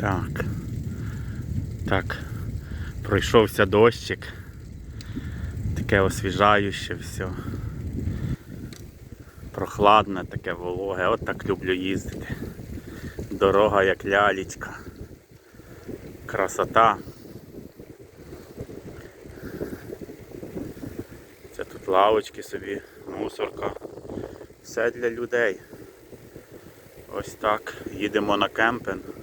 Так. Так. Пройшовся дощик. Таке освіжаюче все. Прохладне, таке вологе. От так люблю їздити. Дорога як лялечка. Красота. Це тут лавочки собі, мусорка. Все для людей. Ось так. Їдемо на кемпинг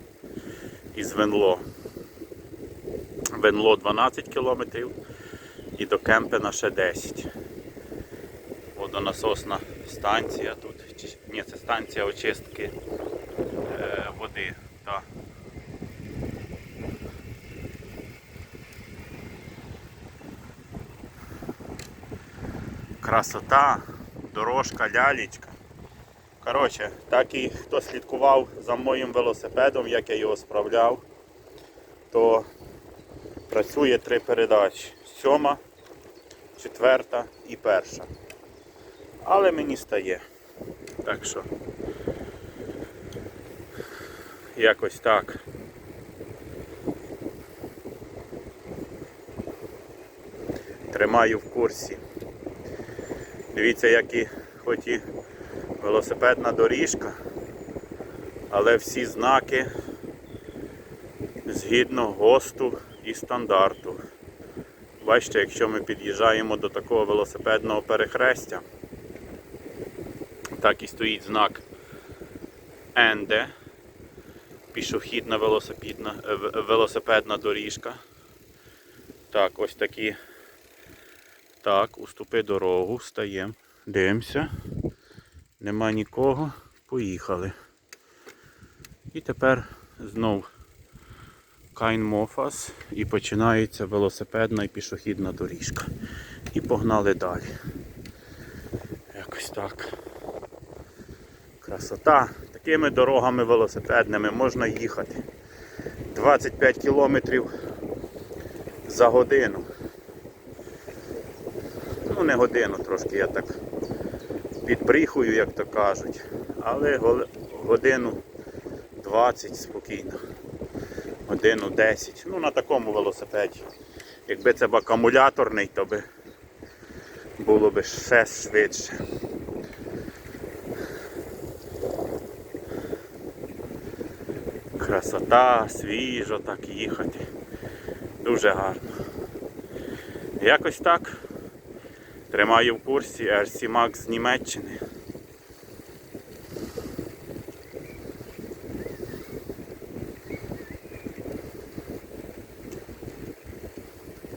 із Венло. Венло 12 кілометрів і до Кемпена ще 10. Водонасосна станція тут. Ні, це станція очистки е, води. Та. Красота, дорожка, лялечка. Коротше, так і хто слідкував за моїм велосипедом, як я його справляв, то працює три передачі. Сьома, четверта і перша. Але мені стає. Так що якось так. Тримаю в курсі. Дивіться, як і хоч і велосипедна доріжка, але всі знаки згідно ГОСТу і стандарту. Бачите, якщо ми під'їжджаємо до такого велосипедного перехрестя, так і стоїть знак НД, пішохідна велосипедна, е, велосипедна доріжка. Так, ось такі. Так, уступи дорогу, стаємо, дивимося. Нема нікого, поїхали. І тепер знов Кайн Мофас і починається велосипедна і пішохідна доріжка. І погнали далі. Якось так. Красота. Такими дорогами велосипедними можна їхати. 25 кілометрів за годину. Ну не годину трошки, я так підбріхую, як то кажуть. Але годину 20 спокійно. Годину 10. Ну на такому велосипеді. Якби це б акумуляторний, то би було б ще швидше. Красота, свіжо так їхати. Дуже гарно. Якось так. Тримаю в курсі RC Max з Німеччини.